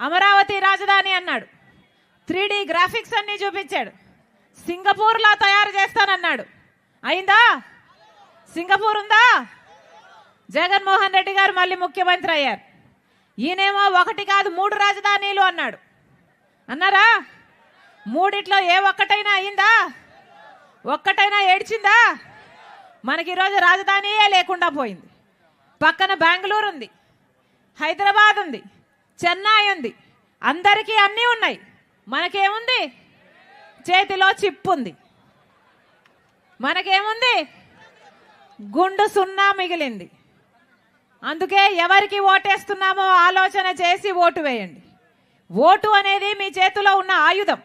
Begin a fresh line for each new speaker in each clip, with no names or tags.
అమరావతి రాజధాని అన్నాడు. Three graphics అన్నీ చూపించాడు. సింగపూర్లా తయారు చేస్తానన్నాడు. అయిందా? సింగపూర్ ఉందా? జగన్మోహన్ రెడ్డి గారు మళ్ళీ ముఖ్యమంత్రి అయ్యారు. ఈయనేమో ఒకటి కాదు మూడు రాజధానీలు అన్నాడు. అన్నారా? మూడిట్లో ఏ ఒక్కటైనా అయిందా? ఒక్కటైనా ఏడ్చిందా? మనకి ఈరోజు రాజధానియే లేకుండా పోయింది. పక్కన బెంగళూరు ఉంది హైదరాబాద్ ఉంది చెన్నై ఉంది. అందరికీ అన్నీ ఉన్నాయి. మనకేముంది? చేతిలో చిప్పు ఉంది మనకేముంది? గుండు సున్నా మిగిలింది. అందుకే ఎవరికి ఓటేస్తున్నామో ఆలోచన చేసి ఓటు వేయండి. ఓటు అనేది మీ చేతిలో ఉన్న ఆయుధం.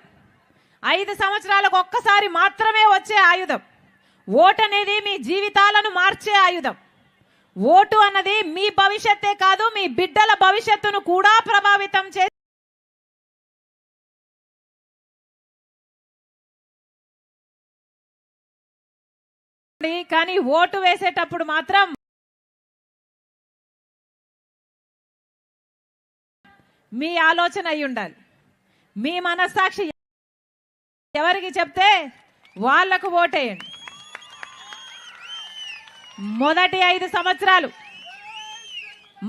ఐదు సంవత్సరాలకు ఒక్కసారి మాత్రమే వచ్చే ఆయుధం. ఓటు అనేది మీ జీవితాలను మార్చే ఆయుధం. ఓటు అన్నది మీ భవిష్యత్తే కాదు మీ బిడ్డల భవిష్యత్తును కూడా కానీ ఓటు వేసేటప్పుడు మాత్రం మీ ఆలోచన అయి ఉండాలి. మీ మనస్సాక్షి ఎవరికి చెప్తే వాళ్ళకు ఓటేయండి. మొదటి ఐదు సంవత్సరాలు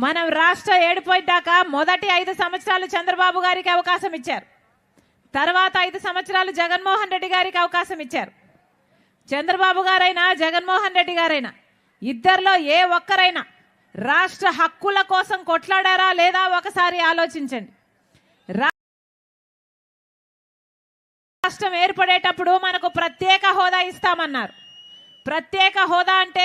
మనం రాష్ట్ర ఏడిపోయిద్దాక మొదటి ఐదు సంవత్సరాలు చంద్రబాబు గారికి అవకాశం ఇచ్చారు. తర్వాత ఐదు సంవత్సరాలు జగన్మోహన్ రెడ్డి గారికి అవకాశం ఇచ్చారు. చంద్రబాబు గారైనా జగన్మోహన్ రెడ్డి గారైనా ఇద్దరిలో ఏ ఒక్కరైనా రాష్ట్ర హక్కుల కోసం కొట్లాడారా లేదా ఒకసారి ఆలోచించండి. రాష్ట్రం ఏర్పడేటప్పుడు మనకు ప్రత్యేక హోదా ఇస్తామన్నారు. ప్రత్యేక హోదా అంటే